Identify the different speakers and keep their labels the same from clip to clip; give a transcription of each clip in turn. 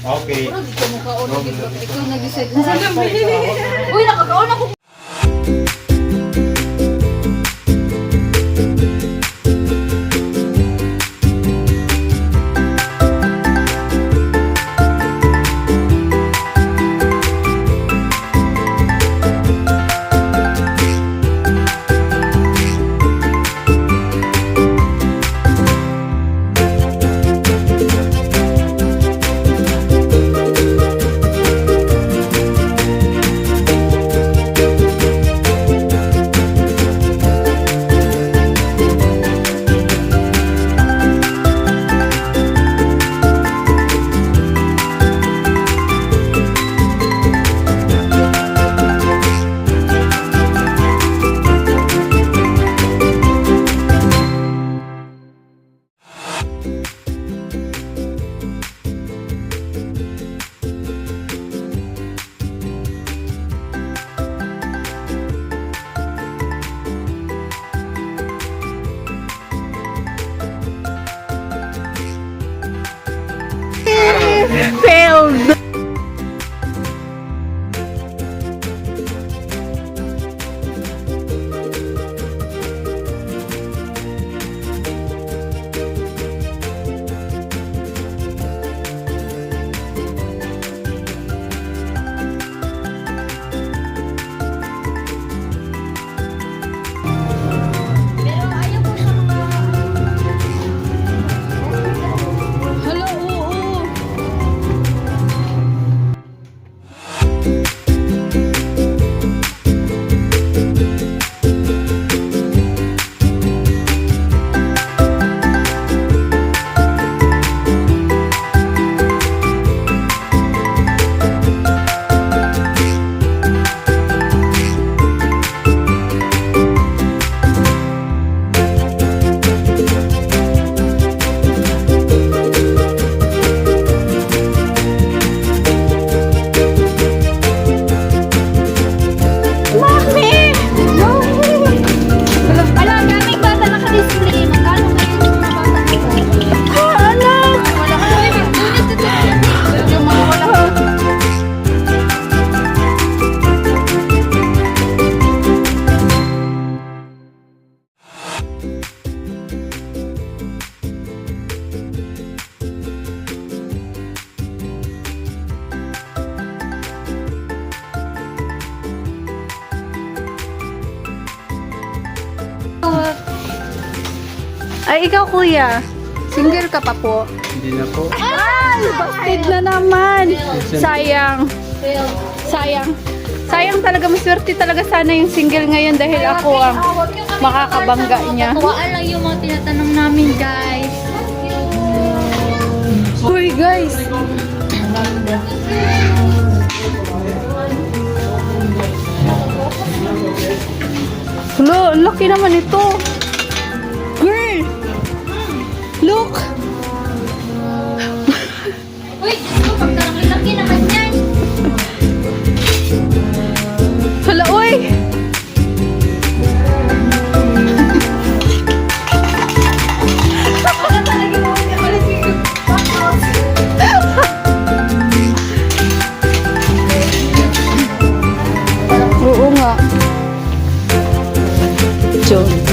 Speaker 1: Okay.
Speaker 2: Ikaw nag-decide Uy, nakakauna ko.
Speaker 3: Kuya. Single ka pa po.
Speaker 1: Hindi na po.
Speaker 3: Ay, busted na naman. Sayang. Sayang. Sayang talaga, maswerte talaga sana yung single ngayon dahil ako ang makakabangga niya.
Speaker 2: Tuwaan lang yung mga tinatanong namin, guys.
Speaker 3: Uy, guys. Lo, laki naman ito. Oo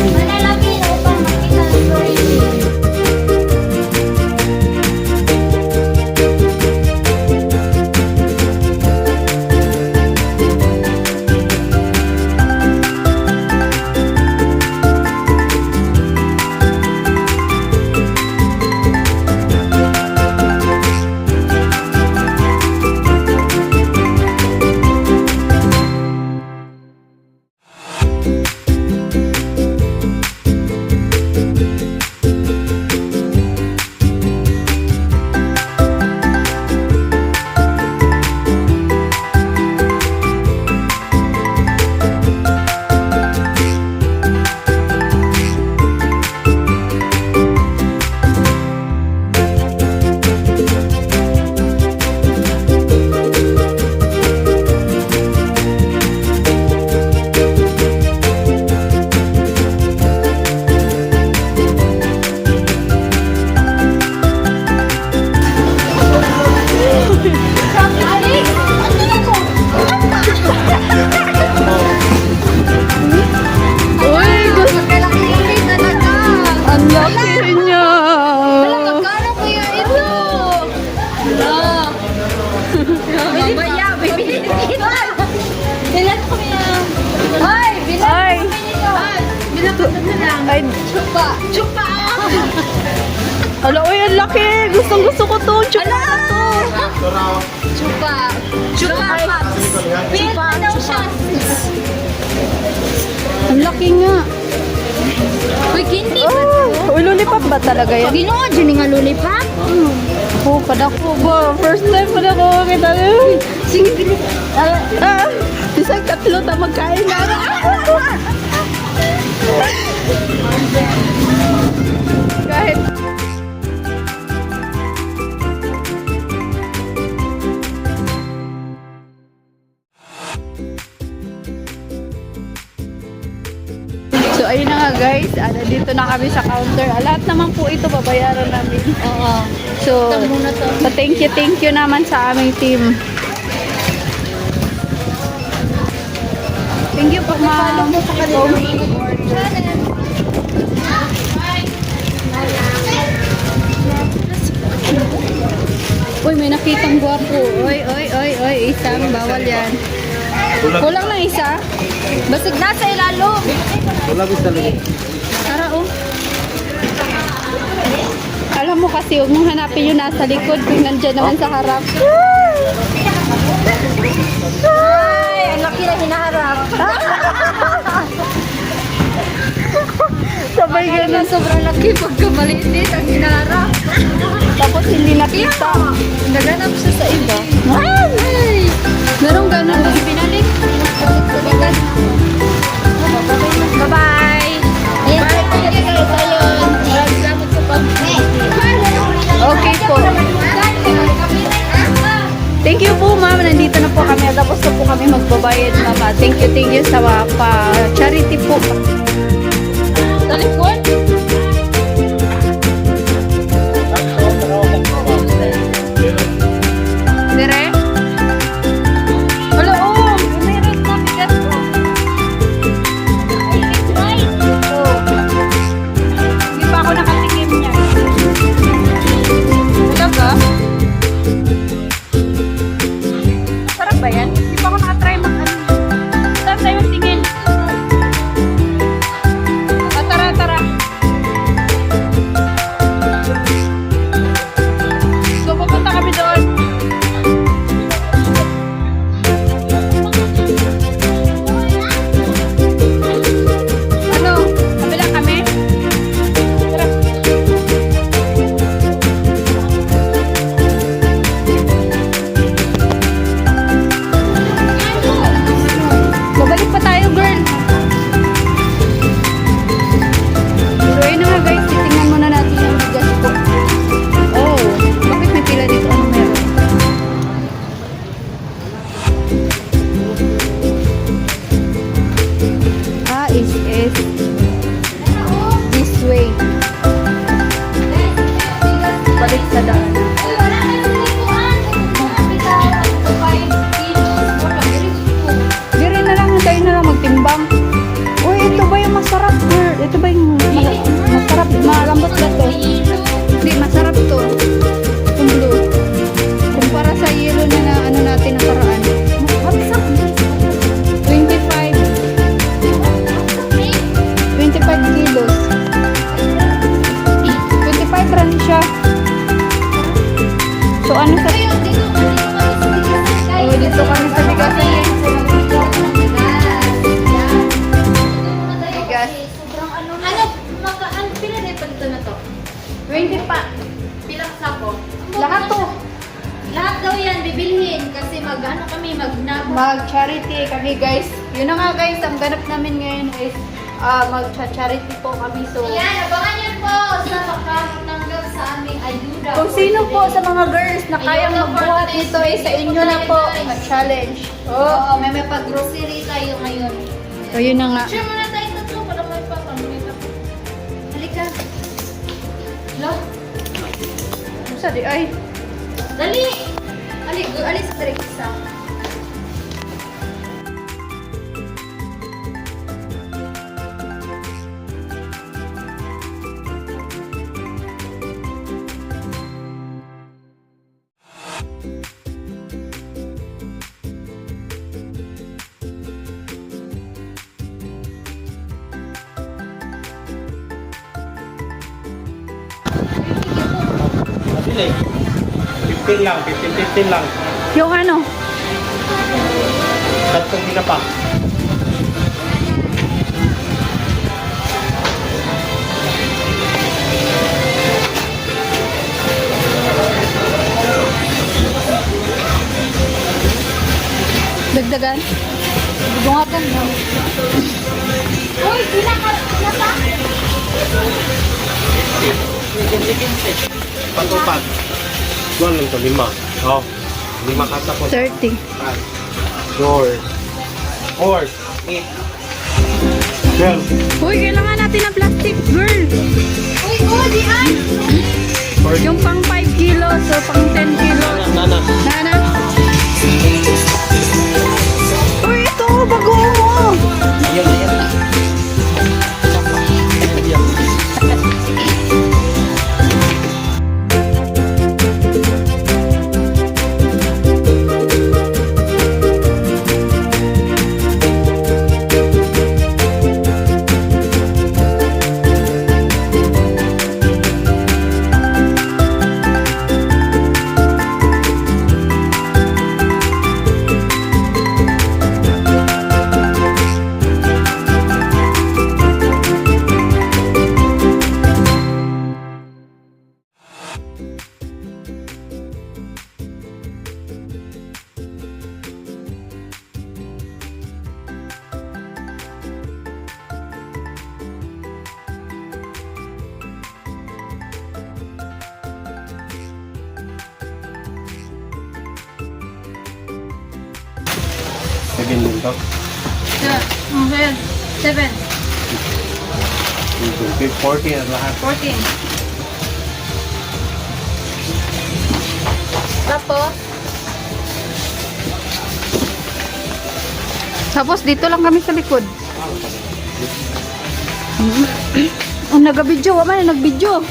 Speaker 3: laki nga.
Speaker 2: Uy, kindi.
Speaker 3: Oh, uy, lollipop ba talaga yan?
Speaker 2: Ginawa dyan nga lollipop.
Speaker 3: Oh, kadako ba? First time pa na ko kita.
Speaker 2: Sige, bili.
Speaker 3: Ah, ah, isang tatlo ta magkain na. Kahit ano, dito na kami sa counter. Ah, lahat naman po ito babayaran namin.
Speaker 2: Oo.
Speaker 3: So,
Speaker 2: Ito muna to.
Speaker 3: so thank you, thank you naman sa aming team. Thank you po, ma'am. Uy, may nakitang gwapo. Oy, oy, oy, oy, isang bawal yan. Kulang na isa?
Speaker 2: Basig na sa ilalo.
Speaker 1: Wala ko talaga.
Speaker 3: Alam mo kasi, huwag mong hanapin yung nasa likod kung nandyan naman sa harap.
Speaker 2: Ay, ang laki na hinaharap.
Speaker 3: Sabay ganun.
Speaker 2: sobrang laki pagka maliit ang hinaharap.
Speaker 3: Tapos hindi nakita.
Speaker 2: Naganap siya sa iba.
Speaker 3: Ay! Meron ganun.
Speaker 2: Pinalik. Bye-bye.
Speaker 3: Nandito na po kami. Tapos na po kami magbabayad, mama. Thank you, thank you sa pa-charity po.
Speaker 2: Sa
Speaker 3: kung sino po sa mga girls na kayang magbuhat nito ay sa inyo na po mag-challenge.
Speaker 2: Oo, oh, may may pag-grocery tayo ngayon.
Speaker 3: So, yun na nga.
Speaker 2: Share muna tayo tatlo para may pa, para may pa. Halika. Lo,
Speaker 3: Sa di ay.
Speaker 2: dali! Ano Ali, alis sa direct isa.
Speaker 1: Sila 15 lang, 15-15 lang.
Speaker 3: Yung ano?
Speaker 1: Tatlong hinapa.
Speaker 3: Dagdagan?
Speaker 2: Bungagan mo. Uy, pinaka, nasa?
Speaker 1: Pag-upat. Doon lang to, lima. Oh, lima kasa po.
Speaker 3: 30.
Speaker 1: Four. Four. Eight. Twelve.
Speaker 3: Uy, kailangan natin ng plastic, girl.
Speaker 2: Uy, oh, di ay!
Speaker 3: Yung pang 5 kilos o pang 10 kilos.
Speaker 1: Nana.
Speaker 3: Nana? Uy, ito, bago mo.
Speaker 1: Seven din to.
Speaker 2: Seven. Seven.
Speaker 1: Okay, 40 ang lahat.
Speaker 2: Fourteen. Tapos,
Speaker 3: Tapos dito lang kami sa likod. Ang nagabidyo, wala na nagbidyo.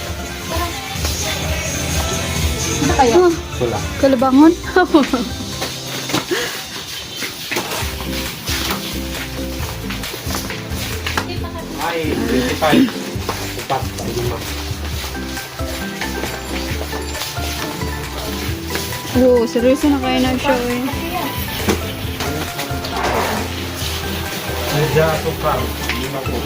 Speaker 2: ano kaya?
Speaker 3: Ah,
Speaker 1: Wala.
Speaker 3: kalabangon.
Speaker 1: Ay, 25. Upat, ay lima.
Speaker 3: Oo, seryoso na kayo ng show eh.
Speaker 1: Medya tukang. Lima po.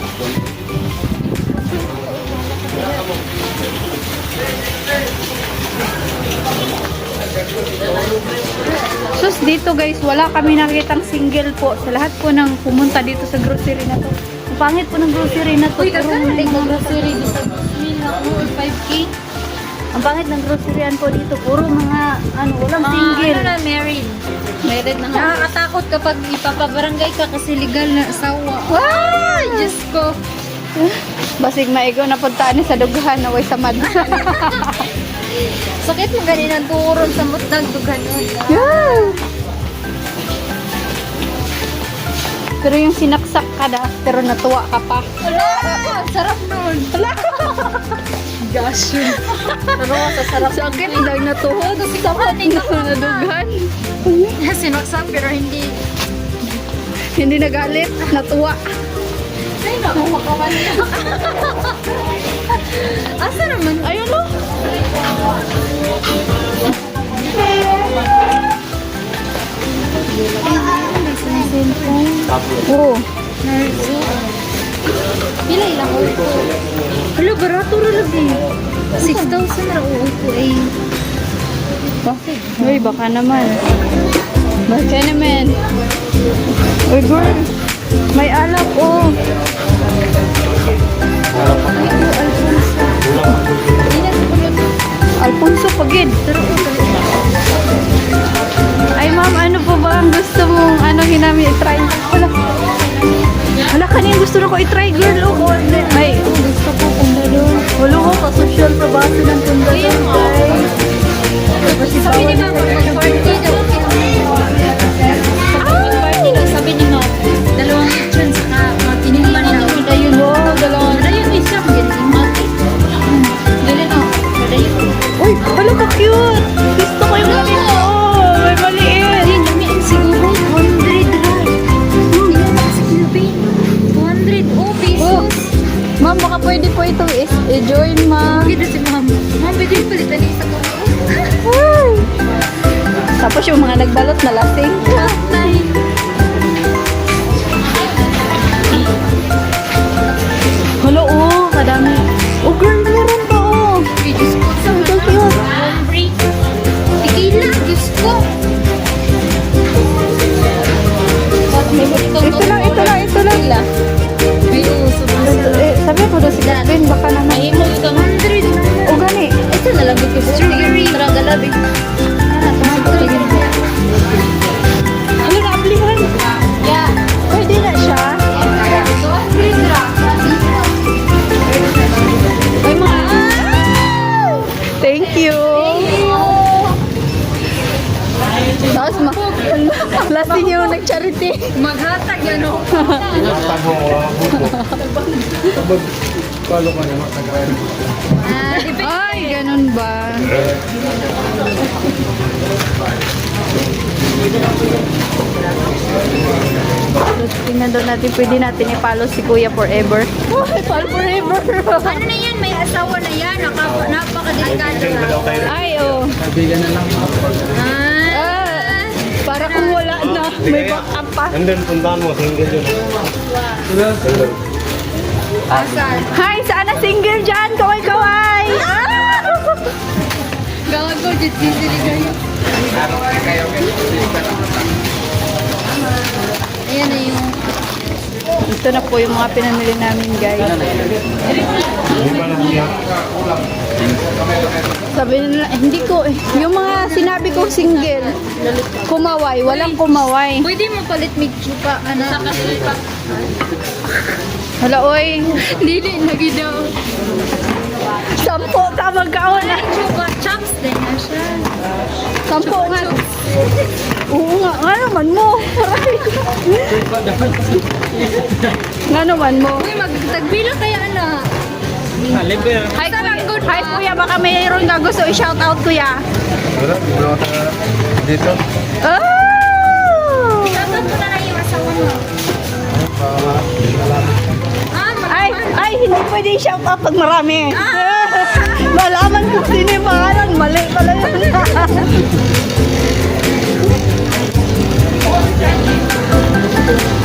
Speaker 3: Sus, dito guys, wala kami nakitang single po. Sa lahat po ng pumunta dito sa grocery na to. Ang pangit po ng grocery na to.
Speaker 2: Uy,
Speaker 3: Puro
Speaker 2: kaganda
Speaker 3: mga-
Speaker 2: grocery mil na ako, 5K.
Speaker 3: Ang pangit ng groceryan po dito. Puro mga, ano, walang
Speaker 2: Ah,
Speaker 3: single.
Speaker 2: ano na, married.
Speaker 3: Meron na.
Speaker 2: Nakakatakot kapag ipapabarangay ka kasi legal na asawa.
Speaker 3: Wow!
Speaker 2: Diyos ko.
Speaker 3: Basig maigo na puntaan sa dughan na way samad.
Speaker 2: Sakit mo ganin ang turon sa mutang duganon.
Speaker 3: yeah. Pero yung sinaksak ka na, pero natuwa ka pa.
Speaker 2: Wala! Ang sarap nun. Wala! Gosh. Pero sa sarap
Speaker 3: Sa akin, dahil natuhod.
Speaker 2: Sa kanin
Speaker 3: Na dughan.
Speaker 2: Sinaksak pero hindi.
Speaker 3: Hindi nagalit, natuwa.
Speaker 2: Ay, naku, makaman Asa naman?
Speaker 3: Ayun?
Speaker 1: Tapos.
Speaker 3: Oo.
Speaker 2: Narzo. Pila ilang upo? Hala, barato ra lagi. 6,000 ra upo ay.
Speaker 3: Uy, baka naman. Baka naman. Uy, girl. May alak, oh. Alfonso Pagid. Ay, ma'am, ano po ba ang gusto mong ano hinami i-try? Wala. Wala kanina gusto na ko i-try, girl. Oh, Ay,
Speaker 2: Gusto ko kung doon.
Speaker 3: wala ko ka-social sa base ng tunda.
Speaker 2: Ayun, oh.
Speaker 3: guys.
Speaker 2: Sabi ni Mama, 40 daw
Speaker 3: itong is join ma. Pwede si ma'am. Ma'am, pwede
Speaker 2: yung palitan yung sa
Speaker 3: Tapos yung
Speaker 2: mga nagbalot na lasing.
Speaker 3: Ah. Sabi ko daw si Gavin, baka naman.
Speaker 2: Ay, mo ka 100
Speaker 3: O, gani.
Speaker 2: Ito na lang ito. Strawberry. Tara, galabi. Ah, strawberry.
Speaker 3: Ano na, aplihan?
Speaker 2: Yeah.
Speaker 3: Pwede na siya. May mga... Thank you. Tapos, ma lasing yung nag-charity.
Speaker 2: Maghatag yan o.
Speaker 1: Hatag mo, wala buko. Kapag palo ka.
Speaker 2: Ah, depende.
Speaker 3: Ay, ganun ba? Tapos, tingnan daw natin, pwede natin i-follow si Kuya forever. Oh, follow forever.
Speaker 2: Ano na yan? May asawa na yan. Nakapa, napakadelikado
Speaker 1: Ay,
Speaker 2: na.
Speaker 3: Ay, oh.
Speaker 2: Ah.
Speaker 3: Ah, para kung wala na, may backup pa.
Speaker 1: Nandun, puntahan mo, single yun. Single.
Speaker 2: Asal.
Speaker 3: Hi, saan na single dyan? Kaway-kaway!
Speaker 2: Gawag ko, dito sisili kayo. Ayan na yung...
Speaker 3: Ito na po yung mga pinamili namin, guys. Sabi nila, eh, hindi ko, eh, yung mga sinabi ko single, kumaway, walang kumaway.
Speaker 2: Pwede mo palit mig chupa, ano? Saka chupa.
Speaker 3: Hala, oy,
Speaker 2: Dili, lagi daw.
Speaker 3: sampo ka magkaon
Speaker 2: chops din na siya.
Speaker 3: Sampo nga. Oo nga, nga naman mo. nga naman mo.
Speaker 2: Uy, magtagbila kaya na.
Speaker 3: Hi, kuya. Hi, kuya. Baka mayroon ka gusto i-shout out, kuya.
Speaker 1: Wala, dito.
Speaker 3: Oh! Hindi pwede i-shout out pag marami. Malaman kung sino yung pangalan. Mali pala yun.
Speaker 2: ano